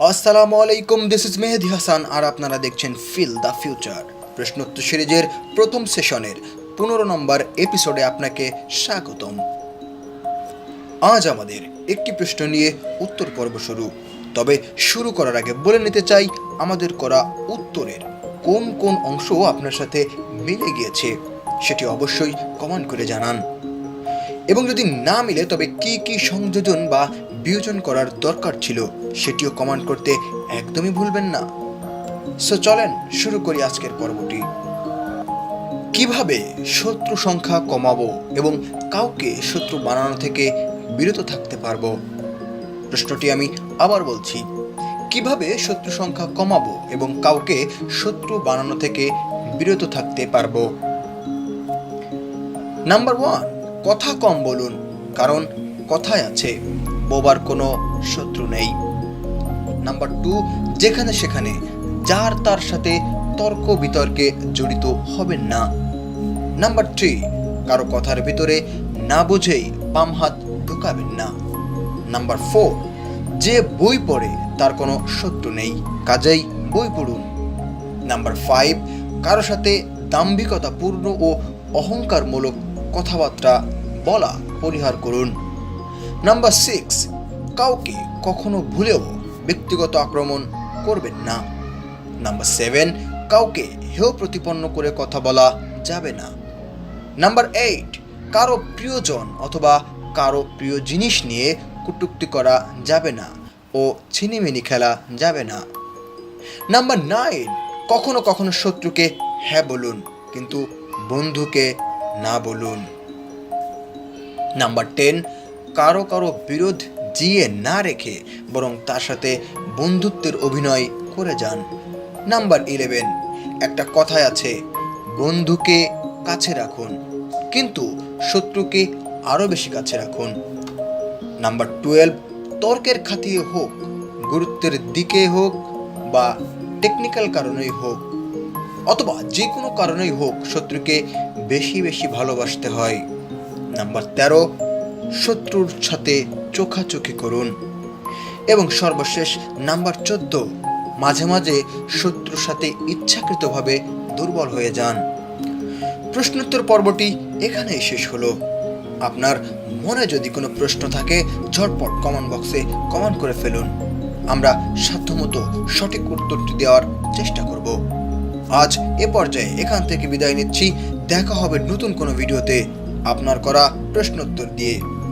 আসসালামু আলাইকুম this is Mehedi Hasan আর আপনারা দেখছেন ফিল দ্য ফিউচার প্রশ্নোত্তর সিরিজের প্রথম সেশনের পনেরো নম্বর এপিসোডে আপনাকে স্বাগতম। আজ আমাদের একটি প্রশ্ন নিয়ে উত্তর পর্ব শুরু। তবে শুরু করার আগে বলে নিতে চাই, আমাদের করা উত্তরের কোন কোন অংশ আপনার সাথে মিলে গিয়েছে, সেটি অবশ্যই কমেন্ট করে জানান। এবং যদি না মিলে, তবে কি কি সংযোজন বা বিয়োজন করার দরকার ছিল সেটিও কমেন্ট করতে একদমই ভুলবেন না। সো চলেন শুরু করি আজকের পর্বটি। কীভাবে শত্রু সংখ্যা কমাবো এবং কাউকে শত্রু বানানো থেকে বিরত থাকতে পারব? প্রশ্নটি আমি আবার বলছি, কীভাবে শত্রু সংখ্যা কমাবো এবং কাউকে শত্রু বানানো থেকে বিরত থাকতে পারব? নাম্বার ওয়ান কথা কম বলুন, কারণ কথায় আছে, বোবার কোনো শত্রু নেই। নাম্বার টু, যেখানে সেখানে, যার তার সাথে তর্ক বিতর্কে জড়িত হবেন না। নাম্বার থ্রি, কারও কথার ভিতরে না বুঝেই বাম হাত ঢুকাবেন না। নাম্বার ফোর, যে বই পড়ে তার কোনো শত্রু নেই, কাজেই বই পড়ুন। নাম্বার ফাইভ, কারও সাথে দাম্ভিকতাপূর্ণ ও অহংকারমূলক কথাবার্তা বলা, পরিহার করুন। নাম্বার সিক্স, কাউকে কখনো ভুলেও ব্যক্তিগত আক্রমণ করবেন না। নাম্বার সেভেন, কাউকে হেয় প্রতিপন্ন করে কথা বলা যাবে না। নাম্বার এইট, কারও প্রিয়জন অথবা কারও প্রিয় জিনিস নিয়ে কটূক্তি করা যাবে না ও ছিনিমিনি খেলা যাবে না। নাম্বার নাইন, কখনো কখনো শত্রুকে হ্যাঁ বলুন, কিন্তু বন্ধুকে না বলুন। নাম্বার টেন, কারও কারও বিরোধ জিয়ে না রেখে বরং তার সাথে বন্ধুত্বের অভিনয় করে যান। নাম্বার ইলেভেন, একটা কথায় আছে, বন্ধুকে কাছে রাখুন, কিন্তু শত্রুকে আরও বেশি কাছে রাখুন। নাম্বার টুয়েলভ, তর্কের খাতিয়ে হোক, গুরুত্বের দিকে হোক বা টেকনিক্যাল কারণেই হোক, অথবা যে কোনো কারণেই হোক শত্রুকে বেশি বেশি ভালোবাসতে হয়। নাম্বার তেরো শত্রুর সাথে চোখাচোখি করুন। এবং সর্বশেষ নাম্বার চোদ্দ, মাঝে মাঝে শত্রুর সাথে ইচ্ছাকৃতভাবে দুর্বল হয়ে যান। প্রশ্নোত্তর পর্বটি এখানেই শেষ হলো। আপনার মনে যদি কোনো প্রশ্ন থাকে, ঝটপট কমেন্ট বক্সে কমেন্ট করে ফেলুন। আমরা সাধ্যমতো সঠিক উত্তরটি দেওয়ার চেষ্টা করব। আজ এ পর্যায়ে এখান থেকে বিদায় নিচ্ছি। দেখা হবে নতুন কোনো ভিডিওতে। আপনার করা প্রশ্নোত্তর দিয়ে।